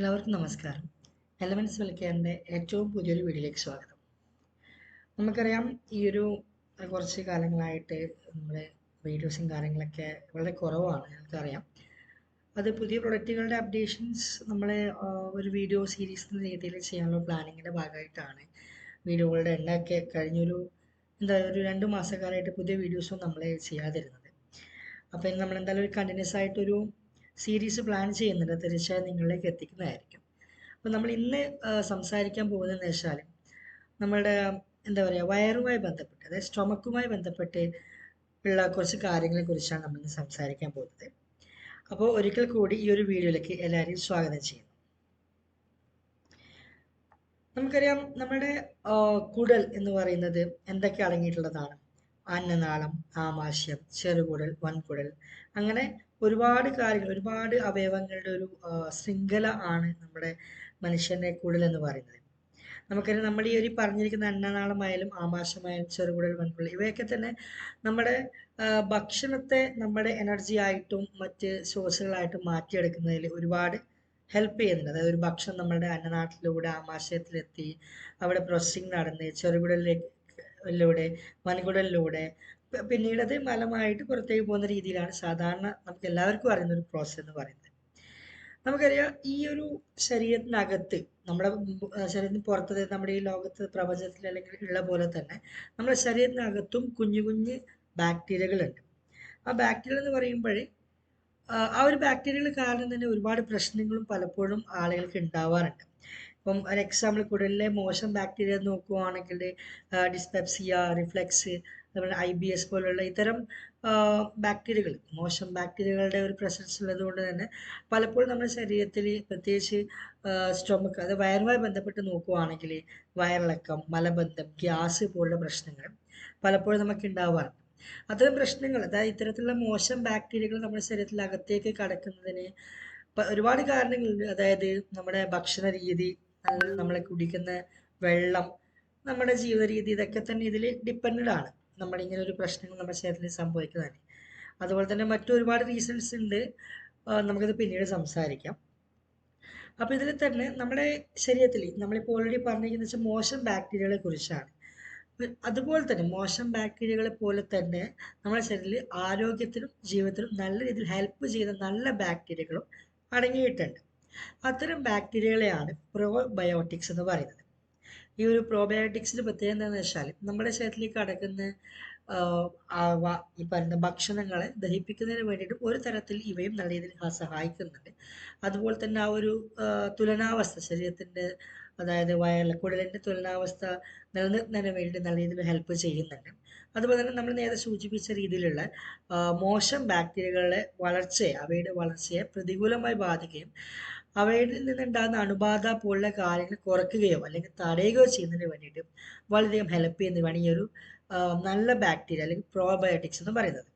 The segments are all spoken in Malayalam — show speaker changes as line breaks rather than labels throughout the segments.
എല്ലാവർക്കും നമസ്കാരം. എലവൻസ് വിളിക്കാന്റെ ഏറ്റവും പുതിയൊരു വീഡിയോയിലേക്ക് സ്വാഗതം. നമുക്കറിയാം ഈ ഒരു കുറച്ച് കാലങ്ങളായിട്ട് നമ്മുടെ വീഡിയോസും കാര്യങ്ങളൊക്കെ വളരെ കുറവാണ് ഞങ്ങൾക്കറിയാം. അത് പുതിയ പ്രൊഡക്റ്റുകളുടെ അപ്ഡേഷൻസ് നമ്മൾ ഒരു വീഡിയോ സീരീസ് എന്ന രീതിയിൽ ചെയ്യാനുള്ള പ്ലാനിങ്ങിന്റെ ഭാഗമായിട്ടാണ് വീഡിയോകളുടെ എണ്ണമൊക്കെ കഴിഞ്ഞൊരു എന്താ ഒരു രണ്ട് മാസക്കാലമായിട്ട് പുതിയ വീഡിയോസും നമ്മൾ ചെയ്യാതിരുന്നത്. അപ്പോൾ നമ്മൾ എന്തായാലും ഒരു കണ്ടിന്യൂസ് ആയിട്ടൊരു സീരീസ് പ്ലാൻ ചെയ്യുന്നുണ്ട്. തീർച്ചയായും നിങ്ങളിലേക്ക് എത്തിക്കുന്നതായിരിക്കും. അപ്പോൾ നമ്മൾ ഇന്ന് സംസാരിക്കാൻ പോകുന്നതെന്ന് വെച്ചാൽ നമ്മുടെ എന്താ പറയുക വയറുമായി ബന്ധപ്പെട്ട് അതായത് സ്റ്റൊമക്കുമായി ബന്ധപ്പെട്ട് ഉള്ള കുറച്ച് കാര്യങ്ങളെ കുറിച്ചാണ് നമ്മൾ സംസാരിക്കാൻ പോകുന്നത്. അപ്പോൾ ഒരിക്കൽ കൂടി ഈ ഒരു വീഡിയോയിലേക്ക് എല്ലാവരെയും സ്വാഗതം ചെയ്യുന്നു. നമുക്കറിയാം നമ്മുടെ കുടൽ എന്ന് പറയുന്നത് എന്തൊക്കെ അടങ്ങിയിട്ടുള്ളതാണ്? അന്നനാളം ആമാശയം ചെറുകുടൽ വൻകുടൽ അങ്ങനെ ഒരുപാട് കാര്യങ്ങൾ ഒരുപാട് അവയവങ്ങളുടെ ഒരു ശൃംഖല ആണ് നമ്മുടെ മനുഷ്യനെ കൂടുതൽ എന്ന് പറയുന്നത്. നമുക്കറിയാം നമ്മൾ ഈ ഒരു പറഞ്ഞിരിക്കുന്ന അന്നനാളമായാലും ആമാശമായാലും ചെറുകുടൽ വൻകുടൽ ഇവയൊക്കെ തന്നെ നമ്മുടെ ഭക്ഷണത്തെ നമ്മുടെ എനർജി ആയിട്ടും മറ്റ് സോഴ്സുകളായിട്ടും മാറ്റിയെടുക്കുന്നതിൽ ഒരുപാട് ഹെൽപ്പ് ചെയ്യുന്നുണ്ട്. അതായത് ഒരു ഭക്ഷണം നമ്മുടെ അന്നനാട്ടിലൂടെ ആമാശയത്തിലെത്തി അവിടെ പ്രോസസ്സിങ് നടന്ന് ചെറുകുടലിലേക്ക് ിലൂടെ വൻകുടലിലൂടെ പ- പിന്നീട് അത് മലമായിട്ട് പുറത്തേക്ക് പോകുന്ന രീതിയിലാണ് സാധാരണ നമുക്ക് എല്ലാവർക്കും അറിയുന്ന ഒരു പ്രോസസ്സ് എന്ന് പറയുന്നത്. നമുക്കറിയാം ഈ ഒരു ശരീരത്തിനകത്ത് നമ്മുടെ ശരീരത്തിന് പുറത്ത് നമ്മുടെ ഈ ലോകത്ത് പ്രപഞ്ചത്തിൽ അല്ലെങ്കിൽ ഉള്ള പോലെ തന്നെ നമ്മുടെ ശരീരത്തിനകത്തും കുഞ്ഞു കുഞ്ഞ് ബാക്ടീരിയകളുണ്ട് ആ ബാക്ടീരിയ എന്ന് പറയുമ്പോഴേ ആ ഒരു ബാക്ടീരിയകൾ കാരണം തന്നെ ഒരുപാട് പ്രശ്നങ്ങളും പലപ്പോഴും ആളുകൾക്ക് ഉണ്ടാവാറുണ്ട്. ഇപ്പം ഒരു എക്സാമ്പിൾ കൂടുതലെ മോശം ബാക്ടീരിയ നോക്കുവാണെങ്കിൽ ഡിസ്പെപ്സിയ റിഫ്ലെക്സ് അതുപോലെ ഐ ബി എസ് പോലുള്ള ഇത്തരം ബാക്ടീരിയകൾ മോശം ബാക്ടീരിയകളുടെ ഒരു പ്രസൻസ് ഉള്ളത് കൊണ്ട് തന്നെ പലപ്പോഴും നമ്മുടെ ശരീരത്തിൽ പ്രത്യേകിച്ച് സ്റ്റൊമക്ക് അത് വയറുമായി ബന്ധപ്പെട്ട് നോക്കുവാണെങ്കിൽ വയറിളക്കം മലബന്ധം ഗ്യാസ് പോലുള്ള പ്രശ്നങ്ങൾ പലപ്പോഴും നമുക്ക് ഉണ്ടാവാറുണ്ട് അത്തരം പ്രശ്നങ്ങൾ അതായത് ഇത്തരത്തിലുള്ള മോശം ബാക്ടീരിയകൾ നമ്മുടെ ശരീരത്തിൽ അകത്തേക്ക് കടക്കുന്നതിന് ഒരുപാട് കാരണങ്ങളുണ്ട്. അതായത് നമ്മുടെ ഭക്ഷണ രീതി നമ്മൾ- കുടിക്കുന്ന വെള്ളം നമ്മുടെ ജീവിത രീതി ഇതൊക്കെ തന്നെ ഇതിൽ ഡിപ്പെൻഡ് ആണ്. നമ്മുടെ ഇങ്ങനെ ഒരു പ്രശ്നങ്ങൾ നമ്മുടെ ശരീരത്തിൽ സംഭവിക്കുന്നതാണ് അതുപോലെ തന്നെ മറ്റൊരുപാട് റീസൺസ് ഉണ്ട്. നമുക്കത് പിന്നീട് സംസാരിക്കാം. അപ്പോൾ ഇതിൽ തന്നെ നമ്മുടെ ശരീരത്തിൽ നമ്മളിപ്പോൾ ഓൾറെഡി പറഞ്ഞിരിക്കുന്ന വെച്ചാൽ മോശം ബാക്ടീരിയകളെ കുറിച്ചാണ്. അതുപോലെ തന്നെ മോശം ബാക്ടീരിയകളെ പോലെ തന്നെ നമ്മുടെ ശരീരത്തിൽ ആരോഗ്യത്തിനും ജീവിതത്തിനും നല്ല രീതിയിൽ ഹെൽപ്പ് ചെയ്യുന്ന നല്ല ബാക്ടീരിയകളും അടങ്ങിയിട്ടുണ്ട്. അത്തരം ബാക്ടീരിയകളെയാണ് പ്രോബയോട്ടിക്സ് എന്ന് പറയുന്നത്. ഈ ഒരു പ്രോബയോട്ടിക്സിന്റെ പ്രത്യേകത എന്താണെന്ന് വെച്ചാൽ നമ്മുടെ ശരീരത്തിലേക്ക് അടക്കുന്ന ഈ പറയുന്ന ഭക്ഷണങ്ങളെ ദഹിപ്പിക്കുന്നതിന് വേണ്ടിയിട്ട് ഒരു തരത്തിൽ ഇവയും നല്ല രീതിയിൽ സഹായിക്കുന്നുണ്ട്. അതുപോലെ തന്നെ ആ ഒരു തുലനാവസ്ഥ ശരീരത്തിന്റെ അതായത് വയറിലെ കുടലിന്റെ തുലനാവസ്ഥ നിലനിർത്തുന്നതിന് വേണ്ടിയിട്ട് നല്ല രീതിയിൽ ഹെൽപ്പ് ചെയ്യുന്നുണ്ട്. അതുപോലെ തന്നെ നമ്മൾ നേരത്തെ സൂചിപ്പിച്ച രീതിയിലുള്ള മോശം ബാക്ടീരിയകളുടെ വളർച്ചയെ അവയുടെ വളർച്ചയെ പ്രതികൂലമായി ബാധിക്കുകയും അവയിൽ നിന്നുണ്ടാകുന്ന അണുബാധ പോലുള്ള കാര്യങ്ങൾ കുറയ്ക്കുകയോ അല്ലെങ്കിൽ തടയുകയോ ചെയ്യുന്നതിന് വേണ്ടിയിട്ട് വളരെയധികം ഹെൽപ്പ് ചെയ്യുന്നതാണ് ഈ ഒരു നല്ല ബാക്ടീരിയ അല്ലെങ്കിൽ പ്രോബയോട്ടിക്സ് എന്ന് പറയുന്നത്.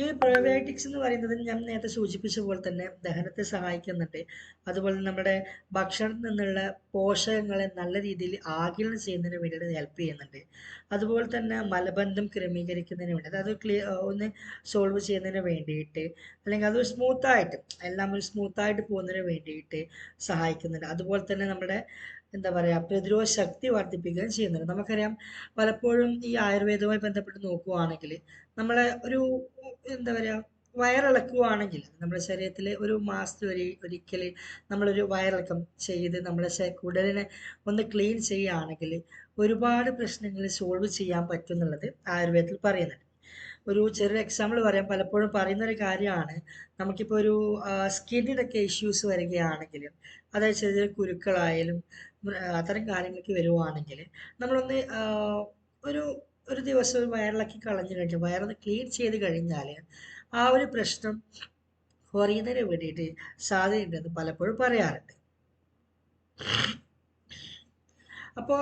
ഈ പ്രോബയോട്ടിക്സ് എന്ന് പറയുന്നത് ഞാൻ നേരത്തെ സൂചിപ്പിച്ച പോലെ തന്നെ ദഹനത്തെ സഹായിക്കുന്നുണ്ട്. അതുപോലെ നമ്മുടെ ഭക്ഷണത്തിൽ നിന്നുള്ള പോഷകങ്ങളെ നല്ല രീതിയിൽ ആഗിരണം ചെയ്യുന്നതിന് വേണ്ടിയിട്ട് ഹെൽപ്പ് ചെയ്യുന്നുണ്ട്. അതുപോലെ തന്നെ മലബന്ധം ക്രമീകരിക്കുന്നതിന് വേണ്ടി അത് ക്ലിയർ ഒന്ന് സോൾവ് ചെയ്യുന്നതിന് വേണ്ടിയിട്ട് അല്ലെങ്കിൽ അത് സ്മൂത്തായിട്ട് എല്ലാം ഒരു സ്മൂത്തായിട്ട് പോകുന്നതിന് വേണ്ടിയിട്ട് സഹായിക്കുന്നുണ്ട്. അതുപോലെ തന്നെ നമ്മുടെ എന്താ പറയുക പ്രതിരോധ ശക്തി വർദ്ധിപ്പിക്കുകയും ചെയ്യുന്നുണ്ട്. നമുക്കറിയാം പലപ്പോഴും ഈ ആയുർവേദവുമായി ബന്ധപ്പെട്ട് നോക്കുവാണെങ്കിൽ നമ്മളെ ഒരു എന്താ പറയുക വയറിളക്കുവാണെങ്കിൽ നമ്മുടെ ശരീരത്തിൽ ഒരു മാസത്തിൽ ഒരു ഒരിക്കൽ നമ്മളൊരു വയറിളക്കം ചെയ്ത് നമ്മുടെ ശ- കുടലിനെ ഒന്ന് ക്ലീൻ ചെയ്യുകയാണെങ്കിൽ ഒരുപാട് പ്രശ്നങ്ങൾ സോൾവ് ചെയ്യാൻ പറ്റും എന്നുള്ളത് ആയുർവേദത്തിൽ പറയുന്നുണ്ട്. ഒരു ചെറിയ എക്സാമ്പിൾ പറയാം. പലപ്പോഴും പറയുന്ന ഒരു കാര്യമാണ് നമുക്കിപ്പോൾ ഒരു സ്കിന്നിനൊക്കെ ഇഷ്യൂസ് വരികയാണെങ്കിലും അതായത് ചെറിയ കുരുക്കളായാലും അത്തരം കാര്യങ്ങളൊക്കെ വരുവാണെങ്കിൽ നമ്മളൊന്ന് ഒരു ഒരു ദിവസം ഒരു വയറിളക്കി കളഞ്ഞു കഴിഞ്ഞാൽ വയറൊന്ന് ക്ലീൻ ചെയ്ത് കഴിഞ്ഞാൽ ആ ഒരു പ്രശ്നം കുറയുന്നതിന് വേണ്ടിയിട്ട് സാധ്യതയുണ്ടെന്ന് പലപ്പോഴും പറയാറുണ്ട്. അപ്പോൾ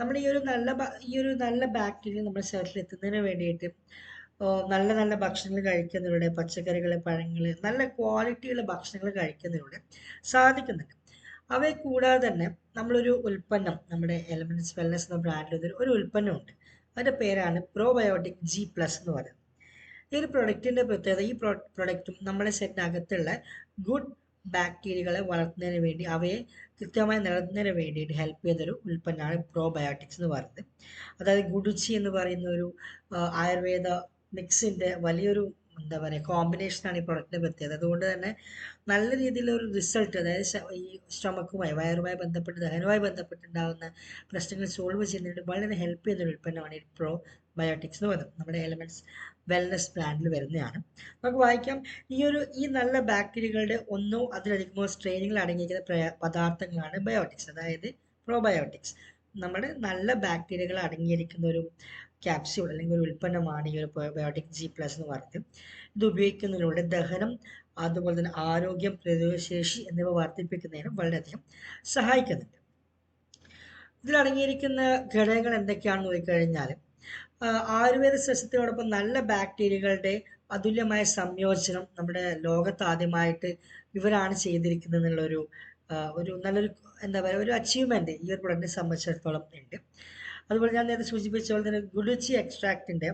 നമ്മൾ ഈ ഒരു നല്ല ഈ ഒരു നല്ല ബാക്ടീരിയ നമ്മുടെ ശരീരത്തിൽ എത്തുന്നതിന് വേണ്ടിയിട്ട് നല്ല നല്ല ഭക്ഷണങ്ങൾ കഴിക്കുന്നതിലൂടെ പച്ചക്കറികൾ പഴങ്ങൾ നല്ല ക്വാളിറ്റിയുള്ള ഭക്ഷണങ്ങൾ കഴിക്കുന്നതിലൂടെ സാധിക്കുന്നുണ്ട്. അവയെ കൂടാതെ തന്നെ നമ്മളൊരു ഉൽപ്പന്നം നമ്മുടെ എലമെന്റ്സ് വെൽനസ് എന്ന ബ്രാൻഡിൽ ഒരു ഉൽപ്പന്നമുണ്ട്. അതിന്റെ പേരാണ് പ്രോബയോട്ടിക് ജി പ്ലസ് എന്ന് പറയുന്നത്. ഈ ഒരു പ്രൊഡക്റ്റിന്റെ പ്രത്യേകത ഈ പ്രൊഡക്റ്റും നമ്മുടെ സെറ്റിനകത്തുള്ള ഗുഡ് ബാക്ടീരിയകളെ വളർത്തുന്നതിന് വേണ്ടി അവയെ കൃത്യമായി നിലനിർത്തുന്നതിന് വേണ്ടിയിട്ട് ഹെൽപ്പ് ചെയ്യുന്നൊരു ഉൽപ്പന്നമാണ് പ്രോബയോട്ടിക്സ് എന്ന് പറയുന്നത്. അതായത് ഗുഡുച്ചി എന്ന് പറയുന്ന ഒരു ആയുർവേദ മിക്സിന്റെ വലിയൊരു എന്താ പറയുക കോമ്പിനേഷനാണ് ഈ പ്രൊഡക്റ്റിന്റെ പ്രത്യേകത അതുകൊണ്ട് തന്നെ നല്ല രീതിയിലൊരു റിസൾട്ട് അതായത് ഈ സ്റ്റൊമക്കുമായി വയറുമായി ബന്ധപ്പെട്ട് ദഹനവുമായി ബന്ധപ്പെട്ടുണ്ടാകുന്ന പ്രശ്നങ്ങൾ സോൾവ് ചെയ്യുന്നതിന് വളരെ ഹെൽപ്പ് ചെയ്യുന്ന ഒരു ഉൽപ്പന്നമാണ് ഈ പ്രോ ബയോട്ടിക്സ് എന്ന് പറയുന്നത്. നമ്മുടെ എലമെന്റ്സ് വെൽനസ് പ്ലാനിൽ വരുന്നതാണ്. നമുക്ക് വായിക്കാം. ഈ ഒരു ഈ നല്ല ബാക്ടീരിയകളുടെ ഒന്നോ അതിലധികമോ സ്ട്രെയിനുകൾ അടങ്ങിയിരിക്കുന്ന പദാർത്ഥങ്ങളാണ് ബയോട്ടിക്സ് അതായത് പ്രോബയോട്ടിക്സ് നമ്മുടെ നല്ല ബാക്ടീരിയകൾ അടങ്ങിയിരിക്കുന്ന ഒരു ക്യാപ്സ്യൂൾ അല്ലെങ്കിൽ ഒരു ഉൽപ്പന്നമാണ് ഈ ഒരു ബയോട്ടിക് ജി പ്ലസ് എന്ന് പറയുന്നത് ഇത് ഉപയോഗിക്കുന്നതിലൂടെ ദഹനം അതുപോലെ തന്നെ ആരോഗ്യം പ്രതിരോധശേഷി എന്നിവ വർദ്ധിപ്പിക്കുന്നതിനും വളരെയധികം സഹായിക്കുന്നുണ്ട്. ഇതിലടങ്ങിയിരിക്കുന്ന ഘടകങ്ങൾ എന്തൊക്കെയാണെന്ന് നോക്കിക്കഴിഞ്ഞാൽ ആയുർവേദ സസ്യത്തിനോടൊപ്പം നല്ല ബാക്ടീരിയകളുടെ അതുല്യമായ സംയോജനം നമ്മുടെ ലോകത്ത് ആദ്യമായിട്ട് ഇവരാണ് ചെയ്തിരിക്കുന്നത് എന്നുള്ളൊരു ഒരു നല്ലൊരു എന്താ പറയുക ഒരു അച്ചീവ്മെന്റ് ഈ ഒരു പ്രൊഡക്റ്റിനെ സംബന്ധിച്ചിടത്തോളം ഉണ്ട്. അതുപോലെ ഞാൻ നേരത്തെ സൂചിപ്പിച്ച പോലെ തന്നെ ഗുളിച്ചി എക്സ്ട്രാക്റ്റിന്റെ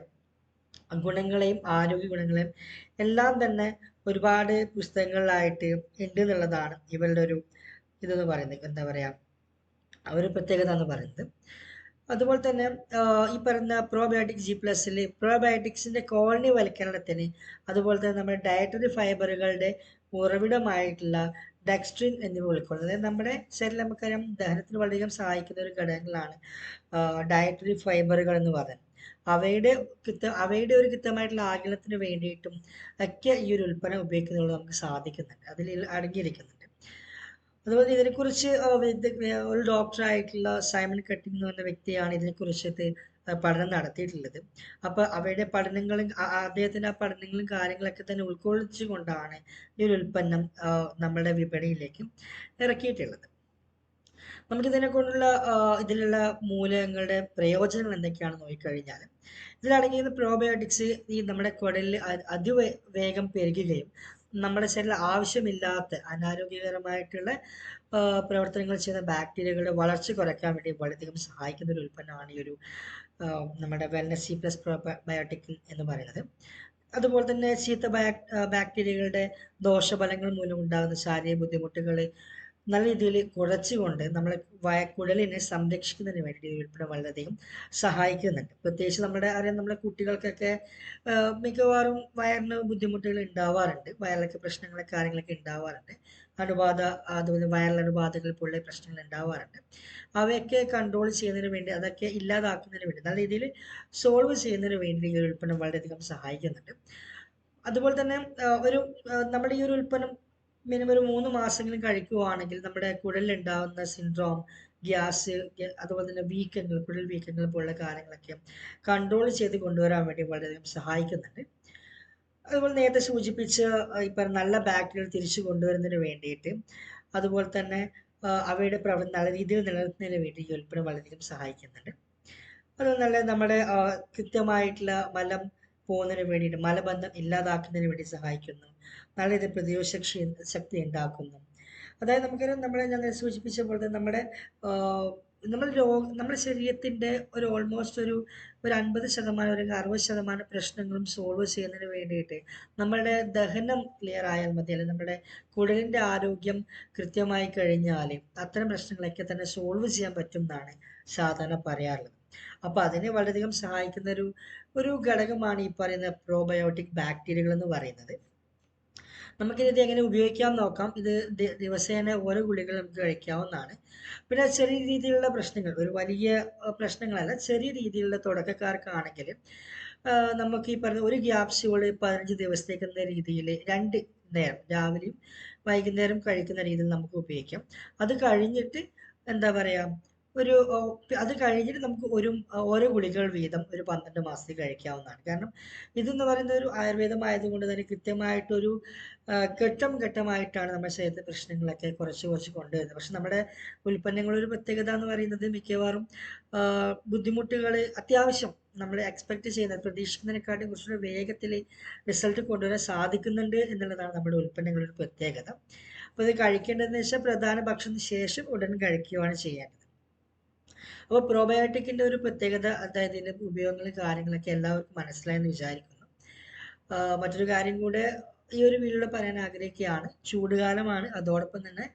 ഗുണങ്ങളെയും ആരോഗ്യ ഗുണങ്ങളെയും എല്ലാം തന്നെ ഒരുപാട് പുസ്തകങ്ങളിലായിട്ട് ഉണ്ട് എന്നുള്ളതാണ് ഇവരുടെ ഒരു ഇതെന്ന് പറയുന്നത്. എന്താ പറയാ? ആ ഒരു പ്രത്യേകത എന്ന് പറയുന്നത്. അതുപോലെ തന്നെ ഈ പറയുന്ന പ്രോബയോട്ടിക് ജി പ്ലസിൽ പ്രോബയോട്ടിക്സിന്റെ കോളനി വൽക്കരണത്തിന് അതുപോലെ തന്നെ നമ്മുടെ ഡയറ്ററി ഫൈബറുകളുടെ ഉറവിടമായിട്ടുള്ള ഡെക്സ്ട്രിൻ എന്നിവ ഉൾക്കൊള്ളുന്നത് അതായത് നമ്മുടെ ശരീരം നമുക്കറിയാം ദഹനത്തിന് വളരെയധികം സഹായിക്കുന്ന ഒരു ഘടകങ്ങളാണ് ഡയറ്ററി ഫൈബറുകൾ എന്ന് പറയുന്നത്. അവയുടെ അവയുടെ ഒരു കൃത്യമായിട്ടുള്ള ആഗിരണത്തിന് വേണ്ടിയിട്ടും ഒക്കെ ഈ ഒരു ഉൽപ്പന്നം ഉപയോഗിക്കുന്നതിലൂടെ നമുക്ക് സാധിക്കുന്നുണ്ട്. അതിൽ അടങ്ങിയിരിക്കുന്നുണ്ട്. അതുപോലെ ഇതിനെക്കുറിച്ച് ഒരു ഡോക്ടറായിട്ടുള്ള സൈമൺ കട്ടിംഗ് എന്ന് പറഞ്ഞ വ്യക്തിയാണ് ഇതിനെക്കുറിച്ചിട്ട് ആ, പഠനം നടത്തിയിട്ടുള്ളത്. അപ്പൊ അവയുടെ പഠനങ്ങളും അദ്ദേഹത്തിന്റെ ആ പഠനങ്ങളും കാര്യങ്ങളൊക്കെ തന്നെ ഉൾക്കൊള്ളിച്ചുകൊണ്ടാണ് ഈ ഒരു ഉൽപ്പന്നം നമ്മളുടെ വിപണിയിലേക്ക് ഇറക്കിയിട്ടുള്ളത്. നമുക്കിതിനെ കൊണ്ടുള്ള ഇതിലുള്ള മൂലങ്ങളുടെ പ്രയോജനങ്ങൾ എന്തൊക്കെയാണ് നോക്കിക്കഴിഞ്ഞാൽ ഇതിലടങ്ങിയിരുന്ന പ്രോബയോട്ടിക്സ് ഈ നമ്മുടെ കുടലിൽ അതിവേ- വേഗം പെരുകുകയും നമ്മുടെ ശരീരം ആവശ്യമില്ലാത്ത അനാരോഗ്യകരമായിട്ടുള്ള പ്രവർത്തനങ്ങൾ ചെയ്യുന്ന ബാക്ടീരിയകളുടെ വളർച്ച കുറയ്ക്കാൻ വേണ്ടി വളരെയധികം സഹായിക്കുന്ന ഒരു ഉൽപ്പന്നമാണ് ഈ ഒരു നമ്മുടെ വെൽനസ് സി പ്ലസ് ബയോട്ടിക് എന്ന് പറയുന്നത്. അതുപോലെ തന്നെ ചീത്ത ബാക് ബാക്ടീരിയകളുടെ ദോഷഫലങ്ങൾ മൂലം ഉണ്ടാകുന്ന ശാരീരിക ബുദ്ധിമുട്ടുകൾ നല്ല രീതിയിൽ കുറച്ചുകൊണ്ട് നമ്മളെ കുടലിനെ സംരക്ഷിക്കുന്നതിന് വേണ്ടി വിൽപ്പന വളരെയധികം സഹായിക്കുന്നുണ്ട്. പ്രത്യേകിച്ച് നമ്മുടെ അറിയാം നമ്മുടെ കുട്ടികൾക്കൊക്കെ മിക്കവാറും വയറിന് ബുദ്ധിമുട്ടുകൾ ഉണ്ടാവാറുണ്ട്. വയറിലൊക്കെ പ്രശ്നങ്ങളൊക്കെ കാര്യങ്ങളൊക്കെ ഉണ്ടാവാറുണ്ട്. അണുബാധ അതുപോലെ വൈറൽ അണുബാധകൾ പോലുള്ള പ്രശ്നങ്ങൾ ഉണ്ടാവാറുണ്ട്. അവയൊക്കെ കൺട്രോൾ ചെയ്യുന്നതിന് വേണ്ടി അതൊക്കെ ഇല്ലാതാക്കുന്നതിന് വേണ്ടി നല്ല രീതിയിൽ സോൾവ് ചെയ്യുന്നതിന് വേണ്ടി ഈ ഉൽപ്പന്നം വളരെയധികം സഹായിക്കുന്നുണ്ട്. അതുപോലെ തന്നെ ഒരു നമ്മുടെ ഈ ഒരു ഉൽപ്പന്നം മിനിമം ഒരു മൂന്ന് മാസമെങ്കിലും കഴിക്കുകയാണെങ്കിൽ നമ്മുടെ കുടലിൽ ഉണ്ടാകുന്ന സിൻഡ്രോം ഗ്യാസ് അതുപോലെ തന്നെ വീക്കങ്ങൾ കുടൽ വീക്കങ്ങൾ പോലുള്ള കാര്യങ്ങളൊക്കെ കൺട്രോൾ ചെയ്ത് കൊണ്ടുവരാൻ വേണ്ടി വളരെയധികം സഹായിക്കുന്നുണ്ട്. അതുപോലെ നേരത്തെ സൂചിപ്പിച്ച ഇപ്പം നല്ല ബാക്ടീരിയകൾ തിരിച്ചു കൊണ്ടുവരുന്നതിന് വേണ്ടിയിട്ട് അതുപോലെ തന്നെ അവയുടെ പ്രവർത്തനം നല്ല രീതിയിൽ നിലനിർത്തുന്നതിന് വേണ്ടി ഈ വളരെയധികം സഹായിക്കുന്നുണ്ട്. അതുപോലെ നല്ല നമ്മുടെ കൃത്യമായിട്ടുള്ള മലം പോകുന്നതിന് വേണ്ടിയിട്ട് മലബന്ധം ഇല്ലാതാക്കുന്നതിന് വേണ്ടി സഹായിക്കുന്നു. നല്ല രീതിയിൽ പ്രതിരോധ ശക്തി ഉണ്ടാക്കുന്നു. അതായത് നമുക്കറിയാം നമ്മുടെ ഞാൻ സൂചിപ്പിച്ച പോലെ നമ്മുടെ ആ, നമ്മുടെ രോഗ നമ്മുടെ ശരീരത്തിന്റെ ഒരു ഓൾമോസ്റ്റ് ഒരു ഒരു അൻപത് ശതമാനം അല്ലെങ്കിൽ അറുപത് ശതമാനം പ്രശ്നങ്ങളും സോൾവ് ചെയ്യുന്നതിന് വേണ്ടിയിട്ട് നമ്മുടെ ദഹനം ക്ലിയർ ആയാൽ മതി. അല്ലെങ്കിൽ നമ്മുടെ കുടലിന്റെ ആരോഗ്യം കൃത്യമായി കഴിഞ്ഞാൽ അത്തരം പ്രശ്നങ്ങളൊക്കെ തന്നെ സോൾവ് ചെയ്യാൻ പറ്റും എന്നാണ് സാധാരണ പറയാറുള്ളത്. അപ്പോൾ അതിനെ വളരെയധികം സഹായിക്കുന്ന ഒരു ഒരു ഘടകമാണ് ഈ പറയുന്ന പ്രോബയോട്ടിക് ബാക്ടീരിയകൾ എന്ന് പറയുന്നത്. നമുക്കിത് എങ്ങനെ ഉപയോഗിക്കാം നോക്കാം. ഇത് ദിവസേന ഓരോ ഗുളികൾ നമുക്ക് കഴിക്കാവുന്നതാണ്. പിന്നെ ചെറിയ രീതിയിലുള്ള പ്രശ്നങ്ങൾ ഒരു വലിയ പ്രശ്നങ്ങളല്ല ചെറിയ രീതിയിലുള്ള തുടക്കക്കാർക്കാണെങ്കിൽ നമുക്ക് ഈ പറഞ്ഞ ഒരു ഗ്യാപ്സുകൾ പതിനഞ്ച് ദിവസത്തേക്ക് എന്ന രീതിയിൽ രണ്ട് നേരം രാവിലെയും വൈകുന്നേരം കഴിക്കുന്ന രീതിയിൽ നമുക്ക് ഉപയോഗിക്കാം. അത് കഴിഞ്ഞിട്ട് എന്താ പറയാ ഒരു അത് കഴിഞ്ഞിട്ട് നമുക്ക് ഒരു ഓരോ ഗുളികൾ വീതം ഒരു പന്ത്രണ്ട് മാസത്തിൽ കഴിക്കാവുന്നതാണ്. കാരണം ഇതെന്ന് പറയുന്നത് ഒരു ആയുർവേദമായതുകൊണ്ട് തന്നെ കൃത്യമായിട്ടൊരു ഘട്ടം ഘട്ടമായിട്ടാണ് നമ്മുടെ ശരീരത്തെ പ്രശ്നങ്ങളൊക്കെ കുറച്ച് കുറച്ച് കൊണ്ടുവരുന്നത്. പക്ഷെ നമ്മുടെ ഉൽപ്പന്നങ്ങളുടെ ഒരു പ്രത്യേകത എന്ന് പറയുന്നത് മിക്കവാറും ബുദ്ധിമുട്ടുകൾ അത്യാവശ്യം നമ്മൾ എക്സ്പെക്ട് ചെയ്യുന്ന പ്രതീക്ഷിക്കുന്നതിനെക്കാട്ടും കുറച്ചുകൂടി വേഗത്തിൽ റിസൾട്ട് കൊണ്ടുവരാൻ സാധിക്കുന്നുണ്ട് എന്നുള്ളതാണ് നമ്മുടെ ഉൽപ്പന്നങ്ങളുടെ ഒരു പ്രത്യേകത. അപ്പോൾ ഇത് കഴിക്കേണ്ടതെന്ന് വെച്ചാൽ പ്രധാന ഭക്ഷണത്തിന് ശേഷം ഉടൻ കഴിക്കുകയാണ് ചെയ്യേണ്ടത്. അപ്പോൾ പ്രോബയോട്ടിക്കിന്റെ ഒരു പ്രത്യേകത അതായത് ഇതിന്റെ ഉപയോഗങ്ങളും കാര്യങ്ങളൊക്കെ എല്ലാവർക്കും മനസ്സിലായെന്ന് വിചാരിക്കുന്നു. മറ്റൊരു കാര്യം കൂടെ ഈ ഒരു വീഡിയോയിൽ പറയാൻ ആഗ്രഹിക്കുകയാണ്. ചൂടുകാലമാണ്. അതോടൊപ്പം തന്നെ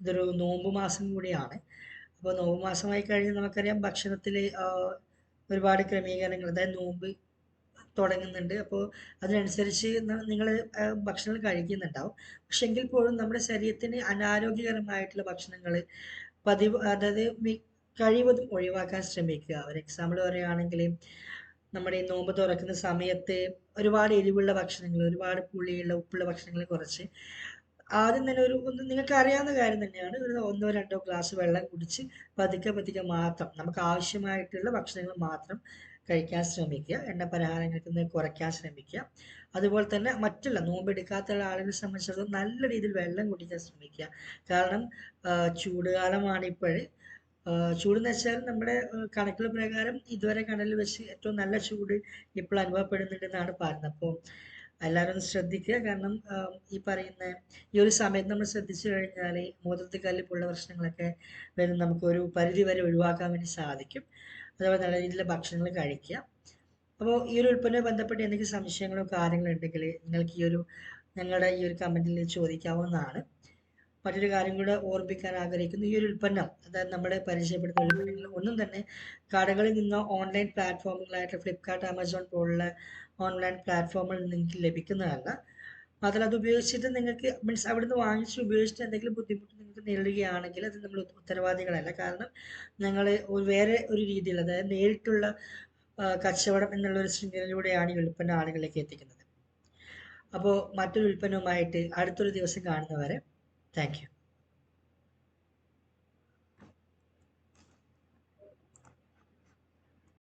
ഇതൊരു നോമ്പ് മാസം കൂടിയാണ്. അപ്പോൾ നോമ്പ് മാസമായി കഴിഞ്ഞാൽ നമുക്കറിയാം ഭക്ഷണത്തിൽ ഒരുപാട് ക്രമീകരണങ്ങൾ അതായത് നോമ്പ് തുടങ്ങുന്നുണ്ട്. അപ്പോൾ അതിനനുസരിച്ച് നിങ്ങൾ ഭക്ഷണം കഴിക്കുന്നുണ്ടാവും. പക്ഷെ എങ്കിൽ പോലും നമ്മുടെ ശരീരത്തിന് അനാരോഗ്യകരമായിട്ടുള്ള ഭക്ഷണങ്ങൾ പതിവ് അതായത് കഴിവതും ഒഴിവാക്കാൻ ശ്രമിക്കുക. ഒരു എക്സാമ്പിൾ പറയുകയാണെങ്കിൽ നമ്മുടെ ഈ നോമ്പ് തുറക്കുന്ന സമയത്ത് ഒരുപാട് എരിവുള്ള ഭക്ഷണങ്ങൾ ഒരുപാട് പുളിയുള്ള ഉപ്പുള്ള ഭക്ഷണങ്ങൾ കുറച്ച് ആദ്യം തന്നെ ഒരു ഒന്ന് നിങ്ങൾക്ക് അറിയാവുന്ന കാര്യം തന്നെയാണ്. ഒരു ഒന്നോ രണ്ടോ ഗ്ലാസ് വെള്ളം കുടിച്ച് പതുക്കെ പതുക്കെ മാത്രം നമുക്ക് ആവശ്യമായിട്ടുള്ള ഭക്ഷണങ്ങൾ മാത്രം കഴിക്കാൻ ശ്രമിക്കുക. എണ്ണ പലഹാരങ്ങൾക്ക് നിന്ന് കുറയ്ക്കാൻ ശ്രമിക്കുക. അതുപോലെ തന്നെ മറ്റുള്ള നോമ്പെടുക്കാത്ത ആളുകളെ സംബന്ധിച്ചിടത്തോളം നല്ല രീതിയിൽ വെള്ളം കുടിക്കാൻ ശ്രമിക്കുക. കാരണം ചൂടുകാലമാണ് ചൂടുകാലമാണ് ഇപ്പോഴ് ചൂടെന്ന് വെച്ചാൽ നമ്മുടെ കണക്കുകൾ പ്രകാരം ഇതുവരെ കടലിൽ വെച്ച് ഏറ്റവും നല്ല ചൂട് ഇപ്പോൾ അനുഭവപ്പെടുന്നുണ്ടെന്നാണ് പറയുന്നത്. അപ്പോൾ എല്ലാവരും ശ്രദ്ധിക്കുക. കാരണം ഈ പറയുന്ന ഈ ഒരു സമയത്ത് നമ്മൾ ശ്രദ്ധിച്ചു കഴിഞ്ഞാൽ മൂത്രത്തിൽ കല്ല് പോലുള്ള പ്രശ്നങ്ങളൊക്കെ വരും നമുക്ക് ഒരു പരിധി വരെ ഒഴിവാക്കാൻ വേണ്ടി സാധിക്കും. അതുപോലെ നല്ല രീതിയിലുള്ള ഭക്ഷണങ്ങൾ കഴിക്കുക. അപ്പോൾ ഈ ഒരു ഉൽപ്പന്നവുമായി ബന്ധപ്പെട്ട് എന്തെങ്കിലും സംശയങ്ങളോ കാര്യങ്ങളോ ഉണ്ടെങ്കിൽ നിങ്ങൾക്ക് ഈ ഒരു ഞങ്ങളുടെ ഈ ഒരു കമന്റിൽ ചോദിക്കാവുന്നതാണ്. മറ്റൊരു കാര്യം കൂടെ ഓർമ്മിക്കാൻ ആഗ്രഹിക്കുന്നു. ഈ ഒരു ഉൽപ്പന്നം അതായത് നമ്മുടെ പരിചയപ്പെടുത്തുന്ന ഉൽപ്പന്നങ്ങൾ ഒന്നും തന്നെ കടകളിൽ നിന്നോ ഓൺലൈൻ പ്ലാറ്റ്ഫോമുകളായിട്ട് ഫ്ലിപ്കാർട്ട് ആമസോൺ പോലുള്ള ഓൺലൈൻ പ്ലാറ്റ്ഫോമിൽ നിങ്ങൾക്ക് ലഭിക്കുന്നതല്ല. അതിൽ അത് ഉപയോഗിച്ചിട്ട് നിങ്ങൾക്ക് മീൻസ് അവിടുന്ന് വാങ്ങിച്ച് ഉപയോഗിച്ചിട്ട് എന്തെങ്കിലും ബുദ്ധിമുട്ട് നിങ്ങൾക്ക് നേരിടുകയാണെങ്കിൽ അത് നമ്മൾ ഉത്തരവാദികളല്ല. കാരണം ഞങ്ങൾ വേറെ ഒരു രീതിയിൽ അതായത് നേരിട്ടുള്ള കച്ചവടം എന്നുള്ള ഒരു ശൃംഖലയിലൂടെയാണ് ഈ ഉൽപ്പന്നം ആളുകളിലേക്ക് എത്തിക്കുന്നത്. അപ്പോൾ മറ്റൊരു ഉൽപ്പന്നവുമായിട്ട് അടുത്തൊരു ദിവസം കാണുന്നവരെ Thank you.